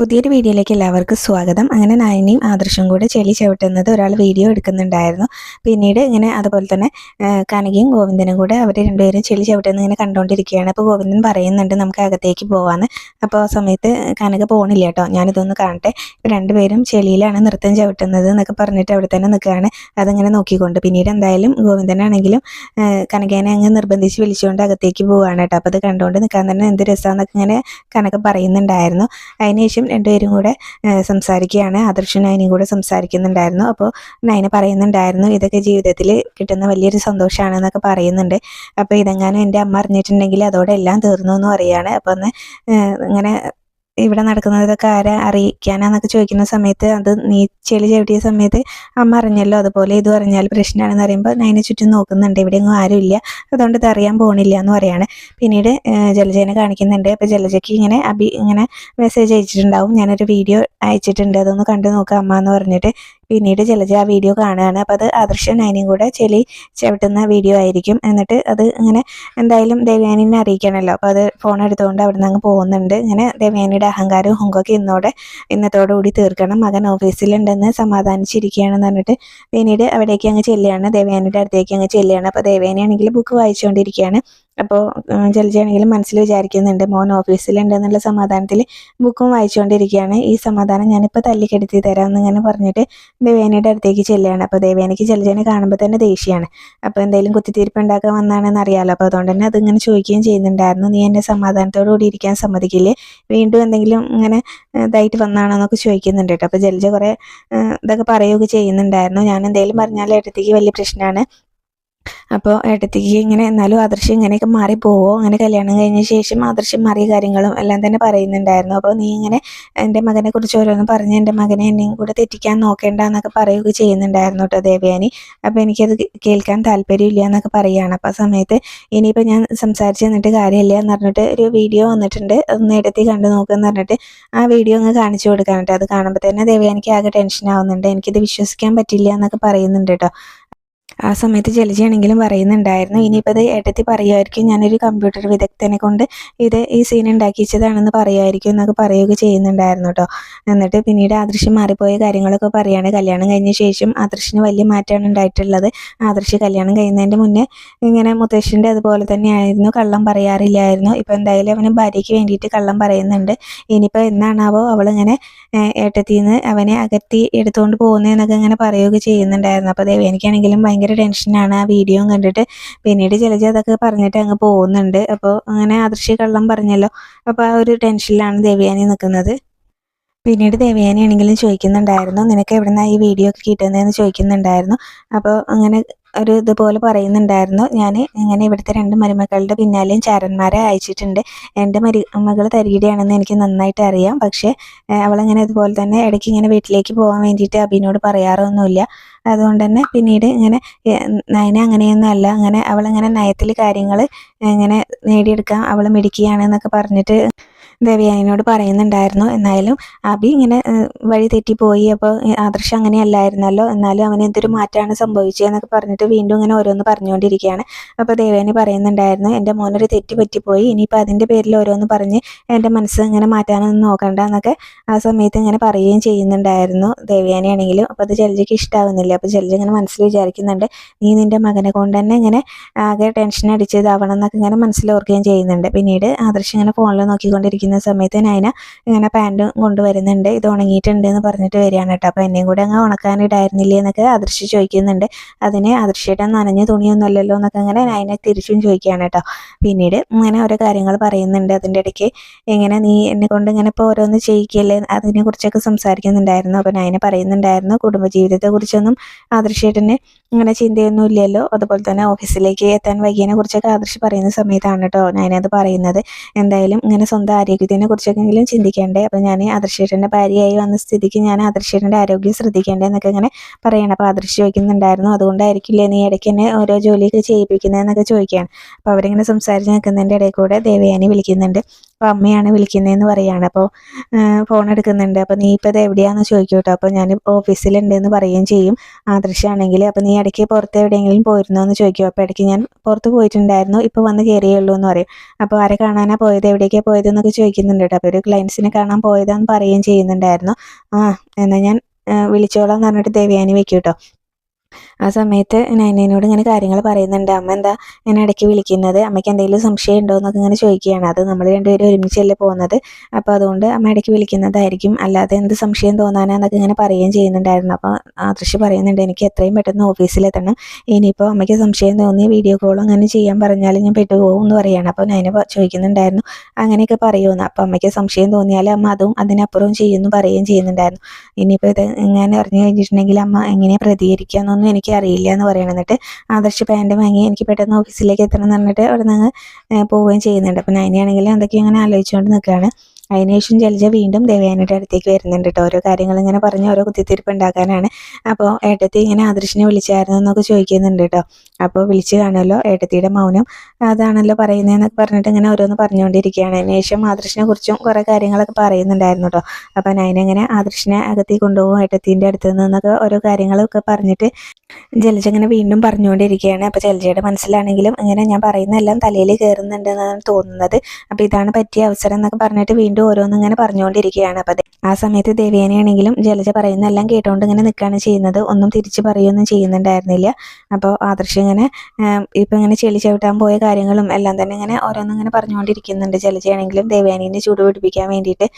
പുതിയൊരു വീഡിയോയിലേക്ക് എല്ലാവർക്കും സ്വാഗതം. അങ്ങനെ നയനയും ആദർശം കൂടെ ചെളി ചവിട്ടുന്നത് ഒരാൾ വീഡിയോ എടുക്കുന്നുണ്ടായിരുന്നു. പിന്നീട് ഇങ്ങനെ അതുപോലെ തന്നെ കനകയും ഗോവിന്ദനും കൂടെ അവർ രണ്ടുപേരും ചെളി ചവിട്ടുന്നത് ഇങ്ങനെ കണ്ടുകൊണ്ടിരിക്കുകയാണ്. അപ്പോൾ ഗോവിന്ദൻ പറയുന്നുണ്ട് നമുക്ക് അകത്തേക്ക് പോകാമെന്ന് അപ്പോൾ ആ സമയത്ത് കനക പോകണില്ല കേട്ടോ. ഞാനിതൊന്ന് കാണട്ടെ. രണ്ടുപേരും ചെളിയിലാണ് നൃത്തം ചവിട്ടുന്നത് എന്നൊക്കെ പറഞ്ഞിട്ട് അവിടെ തന്നെ നിൽക്കുകയാണ്. അതിങ്ങനെ നോക്കിക്കൊണ്ട്. പിന്നീട് എന്തായാലും ഗോവിന്ദനാണെങ്കിലും കനകേനെ അങ്ങ് നിർബന്ധിച്ച് വിളിച്ചുകൊണ്ട് അകത്തേക്ക് പോവുകയാണ് കേട്ടോ. അപ്പോൾ അത് കണ്ടുകൊണ്ട് നിൽക്കാൻ തന്നെ എന്ത് രസമാണെന്നൊക്കെ ഇങ്ങനെ കനക പറയുന്നുണ്ടായിരുന്നു. അതിനുശേഷം രണ്ടുപേരും കൂടെ സംസാരിക്കുകയാണ്. ആദർശും നയനയും കൂടെ സംസാരിക്കുന്നുണ്ടായിരുന്നു. അപ്പോൾ നയന പറയുന്നുണ്ടായിരുന്നു ഇതൊക്കെ ജീവിതത്തിൽ കിട്ടുന്ന വലിയൊരു സന്തോഷമാണെന്നൊക്കെ പറയുന്നുണ്ട്. അപ്പോൾ ഇതെങ്ങാനും എന്റെ അമ്മ അറിഞ്ഞിട്ടുണ്ടെങ്കിൽ അതോടെ എല്ലാം തീർന്നു എന്ന് പറയുകയാണ് അപ്പോൾ ഒന്ന് ഇങ്ങനെ ഇവിടെ നടക്കുന്നതൊക്കെ ആരെ അറിയിക്കാനാന്നൊക്കെ ചോദിക്കുന്ന സമയത്ത് അത് നീ ചെളി ചവിട്ടിയ സമയത്ത് അമ്മ അറിഞ്ഞല്ലോ അതുപോലെ ഇത് പറഞ്ഞാൽ പ്രശ്നമാണെന്ന് പറയുമ്പോൾ അതിനെ ചുറ്റും നോക്കുന്നുണ്ട്. ഇവിടെയൊന്നും ആരുമില്ല. അതുകൊണ്ട് ഇത് അറിയാൻ പോകണില്ല എന്ന് പറയാണ്. പിന്നീട് ജലജേനെ കാണിക്കുന്നുണ്ട്. അപ്പോൾ ജലജയ്ക്ക് ഇങ്ങനെ അഭി ഇങ്ങനെ മെസ്സേജ് അയച്ചിട്ടുണ്ടാവും. ഞാനൊരു വീഡിയോ അയച്ചിട്ടുണ്ട്. അതൊന്ന് കണ്ടു നോക്കാം അമ്മ എന്ന് പറഞ്ഞിട്ട്. പിന്നീട് ജലജ ആ വീഡിയോ കാണുകയാണ്. അപ്പോൾ അത് ആദർശ നൈനയും കൂടെ ചെളി ചവിട്ടുന്ന വീഡിയോ ആയിരിക്കും. എന്നിട്ട് അത് ഇങ്ങനെ എന്തായാലും ദേവയാനിനെ അറിയിക്കണമല്ലോ അപ്പോൾ അത് ഫോൺ എടുത്തുകൊണ്ട് അവിടെ നിന്ന് അങ്ങ് പോകുന്നുണ്ട്. ഇങ്ങനെ ദേവയാനിയുടെ അഹങ്കാരവും ഹുങ്കൊക്കെ ഇന്നോടെ ഇന്നത്തോടുകൂടി തീർക്കണം. മകൻ ഓഫീസിലുണ്ടെന്ന് സമാധാനിച്ചിരിക്കുകയാണെന്ന് പറഞ്ഞിട്ട് പിന്നീട് അവിടേക്ക് അങ്ങ് ചെല്ലുകയാണ്. ദേവയാനിയുടെ അടുത്തേക്ക് അങ്ങ് ചെല്ലുകയാണ്. അപ്പോൾ ദേവയാനിയാണെങ്കിൽ ബുക്ക് വായിച്ചുകൊണ്ടിരിക്കുകയാണ്. അപ്പോൾ ജലജയാണെങ്കിലും മനസ്സിൽ വിചാരിക്കുന്നുണ്ട് മോൻ ഓഫീസിലുണ്ട് എന്നുള്ള സമാധാനത്തിൽ ബുക്കും വായിച്ചുകൊണ്ടിരിക്കുകയാണ്. ഈ സമാധാനം ഞാനിപ്പോൾ തല്ലിക്കെടുത്തി തരാം എന്നിങ്ങനെ പറഞ്ഞിട്ട് ദേവേനയുടെ അടുത്തേക്ക് ചെല്ലുകയാണ്. അപ്പോൾ ദേവേനയ്ക്ക് ജലജനെ കാണുമ്പോൾ തന്നെ ദേഷ്യമാണ്. അപ്പോൾ എന്തെങ്കിലും കുത്തിത്തീർപ്പ് ഉണ്ടാക്കാൻ വന്നാണെന്ന് അറിയാമല്ലോ അപ്പോൾ അതുകൊണ്ട് തന്നെ അതിങ്ങനെ ചോദിക്കുകയും ചെയ്യുന്നുണ്ടായിരുന്നു. നീ എന്നെ സമാധാനത്തോടു കൂടി ഇരിക്കാൻ സമ്മതിക്കില്ലേ? വീണ്ടും എന്തെങ്കിലും ഇങ്ങനെ ഇതായിട്ട് വന്നാണോ എന്നൊക്കെ ചോദിക്കുന്നുണ്ട് കേട്ടോ. അപ്പോൾ ജലജ കുറേ ഇതൊക്കെ പറയുകയൊക്കെ ചെയ്യുന്നുണ്ടായിരുന്നു. ഞാൻ എന്തെങ്കിലും പറഞ്ഞാൽ അടുത്തേക്ക് വലിയ പ്രശ്നമാണ്. അപ്പോൾ ഏട്ടത്തിക്ക് ഇങ്ങനെ എന്നാലും ആദർശം ഇങ്ങനെയൊക്കെ മാറി പോവോ? അങ്ങനെ കല്യാണം കഴിഞ്ഞ ശേഷം ആദർശം മാറിയ കാര്യങ്ങളും എല്ലാം തന്നെ പറയുന്നുണ്ടായിരുന്നു. അപ്പോൾ നീ ഇങ്ങനെ എന്റെ മകനെ കുറിച്ച് ഓരോന്ന് പറഞ്ഞ് എന്റെ മകനെ എന്നെയും കൂടെ തെറ്റിക്കാൻ നോക്കേണ്ട എന്നൊക്കെ പറയുകയൊക്കെ ചെയ്യുന്നുണ്ടായിരുന്നു കേട്ടോ ദേവയാനി. അപ്പോൾ എനിക്കത് കേൾക്കാൻ താല്പര്യമില്ല എന്നൊക്കെ പറയുകയാണ്. അപ്പോൾ ആ സമയത്ത് ഇനിയിപ്പോൾ ഞാൻ സംസാരിച്ച് നിന്നിട്ട് കാര്യമില്ല എന്ന് പറഞ്ഞിട്ട് ഒരു വീഡിയോ വന്നിട്ടുണ്ട്. ഒന്ന് എടുത്തി കണ്ടു നോക്കുമെന്ന് പറഞ്ഞിട്ട് ആ വീഡിയോ അങ്ങ് കാണിച്ചു കൊടുക്കാൻ കേട്ടോ. അത് കാണുമ്പോൾ തന്നെ ദേവയാനിക്ക് ആകെ ടെൻഷൻ ആവുന്നുണ്ട്. എനിക്കിത് വിശ്വസിക്കാൻ പറ്റില്ല എന്നൊക്കെ പറയുന്നുണ്ട് കേട്ടോ. ആ സമയത്ത് ജലജയാണെങ്കിലും പറയുന്നുണ്ടായിരുന്നു. ഇനിയിപ്പോൾ അത് ഏട്ടത്തി പറയുമായിരിക്കും ഞാനൊരു കമ്പ്യൂട്ടർ വിദഗ്ധനെ കൊണ്ട് ഇത് ഈ സീൻ ഉണ്ടാക്കിച്ചതാണെന്ന് പറയുമായിരിക്കും എന്നൊക്കെ പറയുകയൊക്കെ ചെയ്യുന്നുണ്ടായിരുന്നു കേട്ടോ എന്നിട്ട് പിന്നീട് ആദർശ് മാറിപ്പോയ കാര്യങ്ങളൊക്കെ പറയുകയാണ് കല്യാണം കഴിഞ്ഞ ശേഷം ആദർശിന് വലിയ മാറ്റമാണ് ഉണ്ടായിട്ടുള്ളത്. ആദർശ് കല്യാണം കഴിയുന്നതിന്റെ മുന്നേ ഇങ്ങനെ മുത്തശ്ശന്റെ അതുപോലെ തന്നെയായിരുന്നു. കള്ളം പറയാറില്ലായിരുന്നു. ഇപ്പോൾ എന്തായാലും അവന് ഭാര്യയ്ക്ക് വേണ്ടിയിട്ട് കള്ളം പറയുന്നുണ്ട്. ഇനിയിപ്പോൾ എന്നാണാവോ അവളിങ്ങനെ ഏട്ടത്തിന്ന് അവനെ അകത്തി എടുത്തുകൊണ്ട് പോകുന്നതെന്നൊക്കെ ഇങ്ങനെ പറയുകയൊക്കെ ചെയ്യുന്നുണ്ടായിരുന്നു. അപ്പോൾ ദേവേനിക്കാണെങ്കിലും ഭയങ്കര ടെൻഷനാണ് ആ വീഡിയോ കണ്ടിട്ട്. പിന്നീട് ചില അതൊക്കെ പറഞ്ഞിട്ട് അങ്ങ് പോകുന്നുണ്ട്. അപ്പോൾ അങ്ങനെ ആദർശി കള്ളം പറഞ്ഞല്ലോ. അപ്പോൾ ആ ഒരു ടെൻഷനിലാണ് ദേവയാനി നിൽക്കുന്നത് പിന്നീട് ദേവയാനി ആണെങ്കിലും ചോദിക്കുന്നുണ്ടായിരുന്നു നിനക്ക് എവിടെ നിന്നാണ് ഈ വീഡിയോ ഒക്കെ കിട്ടുന്നതെന്ന് ചോദിക്കുന്നുണ്ടായിരുന്നു. അപ്പോൾ അങ്ങനെ ഒരു ഇതുപോലെ പറയുന്നുണ്ടായിരുന്നു. ഞാൻ ഇങ്ങനെ ഇവിടുത്തെ രണ്ട് മരുമക്കളുടെ പിന്നാലെയും ചാരന്മാരെ അയച്ചിട്ടുണ്ട്. എന്റെ മരി മകൾ തരികിടയാണെന്ന് എനിക്ക് നന്നായിട്ട് അറിയാം. പക്ഷേ അവളങ്ങനെ ഇതുപോലെ തന്നെ ഇടയ്ക്ക് ഇങ്ങനെ വീട്ടിലേക്ക് പോകാൻ വേണ്ടിയിട്ട് അഭിനോട് പറയാറൊന്നുമില്ല. അതുകൊണ്ട് തന്നെ പിന്നീട് ഇങ്ങനെ നയന അങ്ങനെയൊന്നും അല്ല. അങ്ങനെ അവളിങ്ങനെ നയത്തിൽ കാര്യങ്ങൾ ഇങ്ങനെ നേടിയെടുക്കാം അവൾ മിടിക്കുകയാണെന്നൊക്കെ പറഞ്ഞിട്ട് ദേവയാനിനോട് പറയുന്നുണ്ടായിരുന്നു. എന്നാലും അബി ഇങ്ങനെ വഴി തെറ്റിപ്പോയി. അപ്പോൾ ആദർശം അങ്ങനെയല്ലായിരുന്നല്ലോ എന്നാലും അവന് എന്തൊരു മാറ്റമാണ് സംഭവിച്ചതെന്നൊക്കെ പറഞ്ഞിട്ട് വീണ്ടും ഇങ്ങനെ ഓരോന്ന് പറഞ്ഞുകൊണ്ടിരിക്കുകയാണ്. അപ്പോൾ ദേവയാനി പറയുന്നുണ്ടായിരുന്നു എന്റെ മോനൊരു തെറ്റ് പറ്റിപ്പോയി. ഇനിയിപ്പോൾ അതിന്റെ പേരിൽ ഓരോന്ന് പറഞ്ഞ് എന്റെ മനസ്സ് ഇങ്ങനെ മാറ്റാനൊന്നും നോക്കണ്ട എന്നൊക്കെ ആ സമയത്ത് ഇങ്ങനെ പറയുകയും ചെയ്യുന്നുണ്ടായിരുന്നു ദേവയാനി ആണെങ്കിലും. അപ്പോൾ അത് ജലജയ്ക്ക് ഇഷ്ടാവുന്നില്ല. അപ്പോൾ ജലജ ഇങ്ങനെ മനസ്സിൽ വിചാരിക്കുന്നുണ്ട് നീ നിന്റെ മകനെ കൊണ്ട് തന്നെ ഇങ്ങനെ ആകെ ടെൻഷൻ അടിച്ചതാവണം എന്നൊക്കെ ഇങ്ങനെ മനസ്സിലോർക്കുകയും ചെയ്യുന്നുണ്ട്. പിന്നീട് ആദർശ് ഇങ്ങനെ ഫോണിൽ നോക്കിക്കൊണ്ടിരിക്കുന്ന സമയത്ത് നയന ഇങ്ങനെ പാന്റ് കൊണ്ടുവരുന്നുണ്ട്. ഇത് ഉണങ്ങിയിട്ടുണ്ട് എന്ന് പറഞ്ഞിട്ട് വരികയാണ് കേട്ടോ. അപ്പോൾ എന്നെയും കൂടെ അങ്ങ് ഉണക്കാനിടായിരുന്നില്ലേ എന്നൊക്കെ അദൃശ്യ ചോദിക്കുന്നുണ്ട്. അതിന് ആദർശയുടെ നനഞ്ഞ തുണിയൊന്നുമല്ലല്ലോ എന്നൊക്കെ അങ്ങനെ നയന തിരിച്ചും ചോദിക്കുകയാണ് കേട്ടോ. പിന്നീട് ഇങ്ങനെ ഓരോ കാര്യങ്ങൾ പറയുന്നുണ്ട്. അതിന്റെ ഇടയ്ക്ക് എങ്ങനെ നീ എന്നെ കൊണ്ട് ഇങ്ങനെ ഇപ്പോൾ ഓരോന്ന് ചെയ്യിക്കല്ലേ അതിനെ കുറിച്ചൊക്കെ സംസാരിക്കുന്നുണ്ടായിരുന്നു. അപ്പോൾ നയന പറയുന്നുണ്ടായിരുന്നു കുടുംബജീവിതത്തെ കുറിച്ചൊന്നും ആദർശേട്ടന് അങ്ങനെ ചിന്തയൊന്നും ഇല്ലല്ലോ അതുപോലെ തന്നെ ഓഫീസിലേക്ക് എത്താൻ വൈകിയതിനെ കുറിച്ചൊക്കെ ആദർശ് പറയുന്ന സമയത്താണ് കേട്ടോ ഞാനത് പറയുന്നത്. എന്തായാലും ഇങ്ങനെ സ്വന്തം ആരോഗ്യത്തിനെ കുറിച്ചൊക്കെങ്കിലും ചിന്തിക്കേണ്ടേ. അപ്പോൾ ഞാൻ ആദർശേട്ടന്റെ ഭാര്യയായി വന്ന സ്ഥിതിക്ക് ഞാൻ ആദർശേട്ടന്റെ ആരോഗ്യം ശ്രദ്ധിക്കേണ്ടേ എന്നൊക്കെ ഇങ്ങനെ പറയണം. അപ്പോൾ ആദർശ് ചോദിക്കുന്നുണ്ടായിരുന്നു അതുകൊണ്ടായിരിക്കില്ലേ നീ ഇടയ്ക്ക് എന്നെ ഓരോ ജോലിയൊക്കെ ചെയ്യിപ്പിക്കുന്നതെന്നൊക്കെ ചോദിക്കുകയാണ്. അപ്പോൾ അവരിങ്ങനെ സംസാരിച്ച് നിൽക്കുന്നതിന്റെ ഇടയിൽ കൂടെ ദേവയാനി വിളിക്കുന്നുണ്ട്. അപ്പോൾ അമ്മയാണ് വിളിക്കുന്നതെന്ന് പറയുകയാണ് അപ്പോൾ ഫോൺ എടുക്കുന്നുണ്ട് അപ്പോൾ നീ ഇപ്പോൾ ഇത് എവിടെയാണെന്ന് ചോദിക്കും കേട്ടോ അപ്പോൾ ഞാൻ ഓഫീസിലുണ്ടെന്ന് പറയുകയും ചെയ്യും. ആദർശാണെങ്കിൽ അപ്പോൾ നീ ഇടയ്ക്ക് പുറത്ത് എവിടെയെങ്കിലും പോയിരുന്നോ എന്ന് ചോദിക്കും അപ്പോൾ ഇടയ്ക്ക് ഞാൻ പുറത്ത് പോയിട്ടുണ്ടായിരുന്നു. ഇപ്പോൾ വന്ന് കയറിയേ ഉള്ളൂ എന്ന് പറയും. അപ്പോൾ ആരെ കാണാനാണ് പോയത്? എവിടേക്കാണ് പോയത് എന്നൊക്കെ ചോദിക്കുന്നുണ്ട് കേട്ടോ അപ്പോൾ ഒരു ക്ലയൻസിനെ കാണാൻ പോയതാന്ന് പറയുകയും ചെയ്യുന്നുണ്ടായിരുന്നു. ആ എന്നാൽ ഞാൻ വിളിച്ചോളാം എന്ന് പറഞ്ഞിട്ട് ദേവയാനി വെക്കും കേട്ടോ ആ സമയത്ത് നൈനേനോട് ഇങ്ങനെ കാര്യങ്ങൾ പറയുന്നുണ്ട്. അമ്മ എന്താ ഞാൻ ഇടയ്ക്ക് വിളിക്കുന്നത്? അമ്മയ്ക്ക് എന്തെങ്കിലും സംശയം ഉണ്ടോ എന്നൊക്കെ ഇങ്ങനെ ചോദിക്കുകയാണ്. അത് നമ്മൾ രണ്ടുപേരും ഒരുമിച്ചല്ലേ പോകുന്നത്? അപ്പോൾ അതുകൊണ്ട് അമ്മ ഇടയ്ക്ക് വിളിക്കുന്നതായിരിക്കും. അല്ലാതെ എന്ത് സംശയം തോന്നാനാന്നൊക്കെ ഇങ്ങനെ പറയുകയും ചെയ്യുന്നുണ്ടായിരുന്നു. അപ്പോൾ ആദർശ് പറയുന്നുണ്ട് എനിക്ക് എത്രയും പെട്ടെന്ന് ഓഫീസിലെത്തണം. ഇനിയിപ്പോൾ അമ്മയ്ക്ക് സംശയം തോന്നി വീഡിയോ കോൾ അങ്ങനെ ചെയ്യാൻ പറഞ്ഞാൽ ഞാൻ പെട്ടുപോകും എന്ന് പറയുകയാണ് അപ്പോൾ നൈന ചോദിക്കുന്നുണ്ടായിരുന്നു അങ്ങനെയൊക്കെ പറയുമെന്ന് അപ്പോൾ അമ്മയ്ക്ക് സംശയം തോന്നിയാൽ അമ്മ അതും അതിനപ്പുറവും ചെയ്യുമെന്ന് പറയുകയും ചെയ്യുന്നുണ്ടായിരുന്നു. ഇനിയിപ്പോൾ ഇത് ഇങ്ങനെ അറിഞ്ഞു കഴിഞ്ഞിട്ടുണ്ടെങ്കിൽ അമ്മ എങ്ങനെ പ്രതികരിക്കുക എന്നൊന്നും എനിക്ക് അറിയില്ല എന്ന് പറയണം. എന്നിട്ട് ആദർശ് പാന്റ് വാങ്ങി എനിക്ക് പെട്ടെന്ന് ഓഫീസിലേക്ക് എത്തണം എന്ന് പറഞ്ഞിട്ട് അവിടെ നിന്ന് പോവുകയും ചെയ്യുന്നുണ്ട്. അപ്പം നൈനയാണെങ്കിലും എന്തൊക്കെയോ ഇങ്ങനെ ആലോചിച്ചുകൊണ്ട് നിൽക്കുകയാണ്. അതിനുശേഷം ജലജ വീണ്ടും ദേവയാനിയുടെ അടുത്തേക്ക് വരുന്നുണ്ട് കേട്ടോ ഓരോ കാര്യങ്ങൾ ഇങ്ങനെ പറഞ്ഞ് ഓരോ കുത്തിത്തിരിപ്പ് ഉണ്ടാക്കാനാണ്. അപ്പോൾ ഏട്ടത്തി ഇങ്ങനെ ആദർശിനെ വിളിച്ചായിരുന്നു എന്നൊക്കെ ചോദിക്കുന്നുണ്ട് കേട്ടോ അപ്പോൾ വിളിച്ച് കാണുമല്ലോ ഏട്ടത്തിയുടെ മൗനം. അതാണല്ലോ പറയുന്നതെന്നൊക്കെ പറഞ്ഞിട്ട് ഇങ്ങനെ ഓരോന്ന് പറഞ്ഞുകൊണ്ടിരിക്കുകയാണ്. അതിനുശേഷം ആദർശിനെ കുറിച്ചും കുറേ കാര്യങ്ങളൊക്കെ പറയുന്നുണ്ടായിരുന്നു കേട്ടോ അപ്പോൾ അതിനെങ്ങനെ ആദർശിനെ അകത്തി കൊണ്ടുപോകും ഏട്ടത്തിന്റെ അടുത്ത് നിന്നൊക്കെ ഓരോ കാര്യങ്ങളൊക്കെ പറഞ്ഞിട്ട് ജലജ ഇങ്ങനെ വീണ്ടും പറഞ്ഞുകൊണ്ടിരിക്കുകയാണ്. അപ്പോൾ ജലജയുടെ മനസ്സിലാണെങ്കിലും ഇങ്ങനെ ഞാൻ പറയുന്നതെല്ലാം തലയിൽ കയറുന്നുണ്ടെന്നാണ് തോന്നുന്നത്. അപ്പോൾ ഇതാണ് പറ്റിയ അവസരം എന്നൊക്കെ പറഞ്ഞിട്ട് വീണ്ടും ഓരോന്നും ഇങ്ങനെ പറഞ്ഞുകൊണ്ടിരിക്കുകയാണ്. അപ്പോൾ ആ സമയത്ത് ദേവേനയാണെങ്കിലും ജലജ പറയുന്നതെല്ലാം കേട്ടുകൊണ്ട് ഇങ്ങനെ നിൽക്കുകയാണ് ചെയ്യുന്നത്. ഒന്നും തിരിച്ച് പറയുകയൊന്നും ചെയ്യുന്നുണ്ടായിരുന്നില്ല. അപ്പോൾ ആദർശം ഇങ്ങനെ ഇപ്പം ഇങ്ങനെ ചെളി ചവിട്ടാൻ പോയ കാര്യങ്ങളും എല്ലാം തന്നെ ഇങ്ങനെ ഓരോന്നും ഇങ്ങനെ പറഞ്ഞുകൊണ്ടിരിക്കുന്നുണ്ട്. ജലജയാണെങ്കിലും ദേവയാനീനെ ചൂട് പിടിപ്പിക്കാൻ വേണ്ടിയിട്ട്.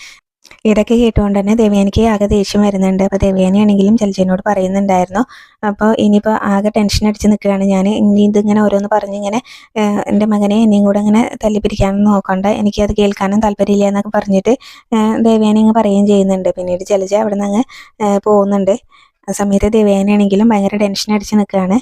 ഇതൊക്കെ കേട്ടുകൊണ്ട് തന്നെ ദേവയാനിക്ക് ആകെ ദേഷ്യം വരുന്നുണ്ട്. അപ്പോൾ ദേവയാനിയാണെങ്കിലും ജലജനോട് പറയുന്നുണ്ടായിരുന്നു. അപ്പോൾ ഇനിയിപ്പോൾ ആകെ ടെൻഷൻ അടിച്ച് നിൽക്കുകയാണ് ഞാൻ. ഇനി ഇതിങ്ങനെ ഓരോന്ന് പറഞ്ഞിങ്ങനെ എന്റെ മകനെ എന്നെയും കൂടെ ഇങ്ങനെ തല്ലിപ്പിരിക്കാനൊന്നും നോക്കണ്ട. എനിക്കത് കേൾക്കാനും താല്പര്യമില്ല എന്നൊക്കെ പറഞ്ഞിട്ട് ദേവയാനി അങ്ങ് പറയുകയും ചെയ്യുന്നുണ്ട്. പിന്നീട് ജലജ അവിടെ നിന്ന് അങ്ങ് പോകുന്നുണ്ട്. ആ സമയത്ത് ദേവയാനിയാണെങ്കിലും ഭയങ്കര ടെൻഷൻ അടിച്ച് നിൽക്കുകയാണ്.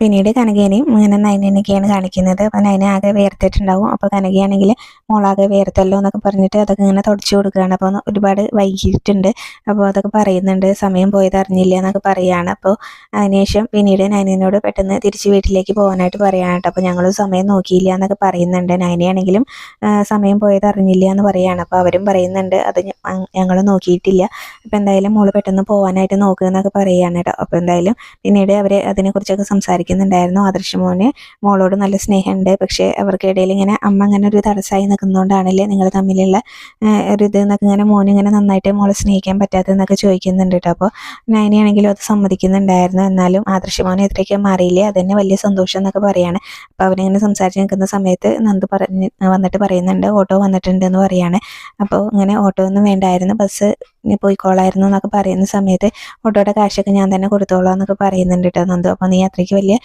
പിന്നീട് കനകേനെയും ഇങ്ങനെ നൈനയൊക്കെയാണ് കാണിക്കുന്നത്. അപ്പം നൈന ആകെ വേർത്തിട്ടുണ്ടാവും. അപ്പോൾ കനകയാണെങ്കിൽ മോളാകെ വേർത്തല്ലോ എന്നൊക്കെ പറഞ്ഞിട്ട് അതൊക്കെ ഇങ്ങനെ തുടച്ചു കൊടുക്കുകയാണ്. അപ്പോൾ ഒരുപാട് വൈകിട്ടുണ്ട് അപ്പോൾ അതൊക്കെ പറയുന്നുണ്ട്. സമയം പോയത് അറിഞ്ഞില്ല എന്നൊക്കെ പറയുകയാണ് അപ്പോൾ അതിനുശേഷം പിന്നീട് നൈനേനോട് പെട്ടെന്ന് തിരിച്ച് വീട്ടിലേക്ക് പോകാനായിട്ട് പറയുകയാണ് കേട്ടോ. അപ്പോൾ ഞങ്ങൾ സമയം നോക്കിയില്ല എന്നൊക്കെ പറയുന്നുണ്ട്. നൈനയാണെങ്കിലും സമയം പോയത് അറിഞ്ഞില്ല എന്ന് പറയുകയാണ് അപ്പോൾ അവരും പറയുന്നുണ്ട്. അത് ഞങ്ങൾ നോക്കിയിട്ടില്ല. അപ്പോൾ എന്തായാലും മോൾ പെട്ടെന്ന് പോകാനായിട്ട് നോക്കുക എന്നൊക്കെ പറയുകയാണ് കേട്ടോ. അപ്പോൾ എന്തായാലും പിന്നീട് അവർ അതിനെക്കുറിച്ചൊക്കെ സംസാരിക്കും. സംസാരിക്കുന്നുണ്ടായിരുന്നു ആദർശമോന്. മോളോട് നല്ല സ്നേഹമുണ്ട്. പക്ഷേ അവർക്കിടയിൽ ഇങ്ങനെ അമ്മ അങ്ങനെ ഒരു തടസ്സമായി നിൽക്കുന്നതുകൊണ്ടാണല്ലേ നിങ്ങൾ തമ്മിലുള്ള ഒരു ഇത് എന്നൊക്കെ ഇങ്ങനെ മോന് ഇങ്ങനെ നന്നായിട്ട് മോളെ സ്നേഹിക്കാൻ പറ്റാത്തതെന്നൊക്കെ ചോദിക്കുന്നുണ്ട് കേട്ടോ. അപ്പോൾ നയനിയാണെങ്കിലും അത് സമ്മതിക്കുന്നുണ്ടായിരുന്നു. എന്നാലും ആദർശമോനെ എത്രയൊക്കെ മാറിയില്ലേ? അതന്നെ വലിയ സന്തോഷം എന്നൊക്കെ പറയാണ്. അപ്പോൾ അവരിങ്ങനെ സംസാരിച്ച് നിൽക്കുന്ന സമയത്ത് നന്ദു പറഞ്ഞ് വന്നിട്ട് പറയുന്നുണ്ട്. ഓട്ടോ വന്നിട്ടുണ്ട് എന്ന് പറയാണ്. അപ്പോൾ ഇങ്ങനെ ഓട്ടോ ഒന്നും വേണ്ടായിരുന്നു. ബസ് പോയിക്കോളായിരുന്നു എന്നൊക്കെ പറയുന്ന സമയത്ത് ഓട്ടോയുടെ കാശൊക്കെ ഞാൻ തന്നെ കൊടുത്തോളാം എന്നൊക്കെ പറയുന്നുണ്ട് കേട്ടോ നന്ദു. അപ്പോൾ നീ അത്രയ്ക്ക് വലിയ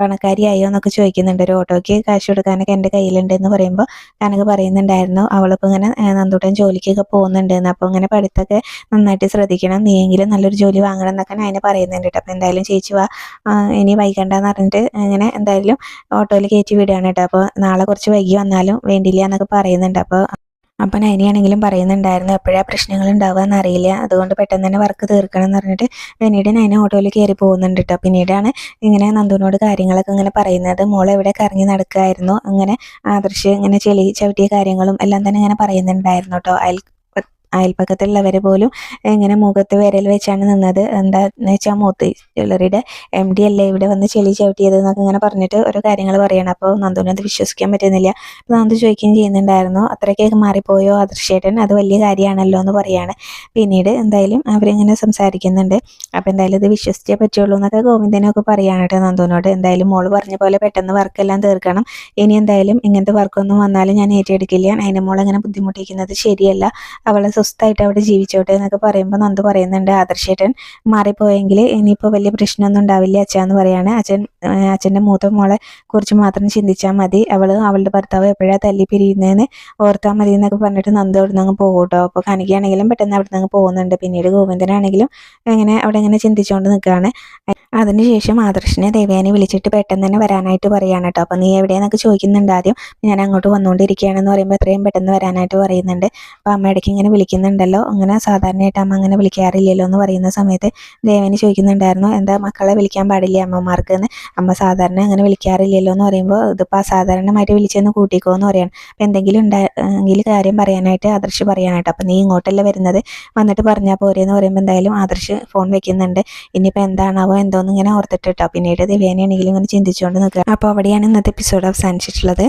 പണക്കാരിയായോ എന്നൊക്കെ ചോദിക്കുന്നുണ്ട്. ഒരു ഓട്ടോയ്ക്ക് കാശ് കൊടുക്കാനൊക്കെ എന്റെ കയ്യിലുണ്ട് എന്ന് പറയുമ്പോൾ കനക പറയുന്നുണ്ടായിരുന്നു. അവളിപ്പോൾ ഇങ്ങനെ നന്ദൂട്ടൻ ജോലിക്കൊക്കെ പോകുന്നുണ്ടെന്ന് അപ്പോൾ ഇങ്ങനെ പഠിത്തമൊക്കെ നന്നായിട്ട് ശ്രദ്ധിക്കണം. നീയെങ്കിലും നല്ലൊരു ജോലി വാങ്ങണം എന്നൊക്കെ ഞാൻ പറയുന്നുണ്ട് കേട്ടോ അപ്പോൾ എന്തായാലും ചേച്ചി വാ. ഇനി വൈകണ്ടെന്ന് പറഞ്ഞിട്ട് ഇങ്ങനെ എന്തായാലും ഓട്ടോയിൽ കയറ്റി വിടുകയാണ് കേട്ടോ അപ്പോൾ നാളെ കുറച്ച് വൈകി വന്നാലും വേണ്ടില്ല എന്നൊക്കെ പറയുന്നുണ്ട്. അപ്പോൾ അപ്പം നൈനിയാണെങ്കിലും പറയുന്നുണ്ടായിരുന്നു എപ്പോഴാണ് പ്രശ്നങ്ങൾ ഉണ്ടാവുക എന്നറിയില്ല അതുകൊണ്ട് പെട്ടെന്ന് തന്നെ വർക്ക് തീർക്കണം എന്ന് പറഞ്ഞിട്ട് പിന്നീട് നൈന ഓട്ടോയിൽ കയറി പോകുന്നുണ്ട് കേട്ടോ പിന്നീടാണ് ഇങ്ങനെ നന്ദുവിനോട് കാര്യങ്ങളൊക്കെ ഇങ്ങനെ പറയുന്നത്. മോൾ എവിടെ കറങ്ങി നടക്കുമായിരുന്നു അങ്ങനെ ആദർശ് ഇങ്ങനെ ചെളി ചവിട്ടിയ കാര്യങ്ങളും എല്ലാം തന്നെ ഇങ്ങനെ പറയുന്നുണ്ടായിരുന്നു കേട്ടോ അയൽ അയൽപ്പക്കത്തുള്ളവർ പോലും ഇങ്ങനെ മുഖത്ത് വിരൽ വെച്ചാണ് നിന്നത്. എന്താന്ന് വെച്ചാൽ മൂത്ത് ജ്വല്ലറിയുടെ എം ഡി അല്ലേ ഇവിടെ വന്ന് ചെളി ചവിട്ടിയത് എന്നൊക്കെ ഇങ്ങനെ പറഞ്ഞിട്ട് ഓരോ കാര്യങ്ങൾ പറയണം. അപ്പോൾ നന്ദുവിനത് വിശ്വസിക്കാൻ പറ്റുന്നില്ല. അപ്പോൾ നന്ദു ചോദിക്കുകയും ചെയ്യുന്നുണ്ടായിരുന്നു അത്രയ്ക്കൊക്കെ മാറിപ്പോയോ അദൃശ്യേട്ടൻ? അത് വലിയ കാര്യമാണല്ലോ എന്ന് പറയാണ്. പിന്നീട് എന്തായാലും അവരിങ്ങനെ സംസാരിക്കുന്നുണ്ട്. അപ്പോൾ എന്തായാലും ഇത് വിശ്വസിച്ചേ പറ്റുള്ളൂ എന്നൊക്കെ ഗോവിന്ദനൊക്കെ പറയാണ് കേട്ടോ നന്ദുവിനോട്. എന്തായാലും മോൾ പറഞ്ഞ പോലെ പെട്ടെന്ന് വർക്കെല്ലാം തീർക്കണം. ഇനി എന്തായാലും ഇങ്ങനത്തെ വർക്കൊന്നും വന്നാലും ഞാൻ ഏറ്റെടുക്കില്ല. അതിന്റെ മോൾ ബുദ്ധിമുട്ടിക്കുന്നത് ശരിയല്ല. അവളെ സ്വസ്ഥമായിട്ട് അവിടെ ജീവിച്ചോട്ടെ എന്നൊക്കെ പറയുമ്പോൾ നന്ദ് പറയുന്നുണ്ട് ആദർശേട്ടൻ മാറിപ്പോയെങ്കിൽ ഇനിയിപ്പോൾ വലിയ പ്രശ്നമൊന്നും ഉണ്ടാവില്ല അച്ഛ എന്ന് പറയാണ്. അച്ഛൻ അച്ഛന്റെ മൂത്ത മോളെ കുറിച്ച് മാത്രം ചിന്തിച്ചാൽ മതി. അവൾ അവളുടെ ഭർത്താവ് എപ്പോഴാണ് തല്ലി പിരിയുന്നതെന്ന് ഓർത്താൽ മതി എന്നൊക്കെ പറഞ്ഞിട്ട് നന്ദ് അവിടെ നിന്ന് പോകും കേട്ടോ അപ്പോൾ കണികയാണെങ്കിലും പെട്ടെന്ന് അവിടെ നിന്ന് പോകുന്നുണ്ട്. പിന്നീട് ഗോവിന്ദനാണെങ്കിലും ഇങ്ങനെ അവിടെ ഇങ്ങനെ ചിന്തിച്ചുകൊണ്ട് നിൽക്കുകയാണ് അതിനുശേഷം ആദർശിനെ ദേവയാനി വിളിച്ചിട്ട് പെട്ടെന്ന് തന്നെ വരാനായിട്ട് പറയാണ് കേട്ടോ. അപ്പോൾ നീ എവിടെയെന്നൊക്കെ ചോദിക്കുന്നുണ്ട് ആദ്യം. ഞാൻ അങ്ങോട്ട് വന്നുകൊണ്ടിരിക്കുകയാണെന്ന് പറയുമ്പോൾ എത്രയും പെട്ടെന്ന് വരാനായിട്ട് പറയുന്നുണ്ട്. അപ്പോൾ അമ്മ ഇടയ്ക്ക് ഇങ്ങനെ വിളിക്കുന്നുണ്ടല്ലോ. അങ്ങനെ സാധാരണയായിട്ട് അമ്മ അങ്ങനെ വിളിക്കാറില്ലല്ലോ എന്ന് പറയുന്ന സമയത്ത് ദേവയാനി ചോദിക്കുന്നുണ്ടായിരുന്നു. എന്താ മക്കളെ വിളിക്കാൻ പാടില്ല അമ്മമാർക്ക് എന്ന് അമ്മ സാധാരണ അങ്ങനെ വിളിക്കാറില്ലല്ലോ എന്ന് പറയുമ്പോൾ ഇതിപ്പോൾ അസാധാരണമായിട്ട് വിളിച്ചെന്ന് കൂട്ടിക്കോ എന്ന് പറയാണ്. അപ്പോൾ എന്തെങ്കിലും ഉണ്ടെങ്കിൽ കാര്യം പറയാനായിട്ട് ആദർശ് പറയാനായിട്ട് അപ്പോൾ നീ ഇങ്ങോട്ടല്ലേ വരുന്നത്? വന്നിട്ട് പറഞ്ഞാൽ പോരെയെന്ന് പറയുമ്പോൾ എന്തായാലും ആദർശ് ഫോൺ വെക്കുന്നുണ്ട്. ഇനിയിപ്പോൾ എന്താണാവോ എന്തോന്ന് ഇങ്ങനെ ഓർത്തിട്ട് കേട്ടോ. പിന്നീട് ദിവ്യാനാണെങ്കിലും ഇങ്ങനെ ചിന്തിച്ചുകൊണ്ട് നിൽക്കുക അപ്പോൾ അവിടെയാണ് ഇന്നത്തെ എപ്പിസോഡ് അവസാനിച്ചിട്ടുള്ളത്.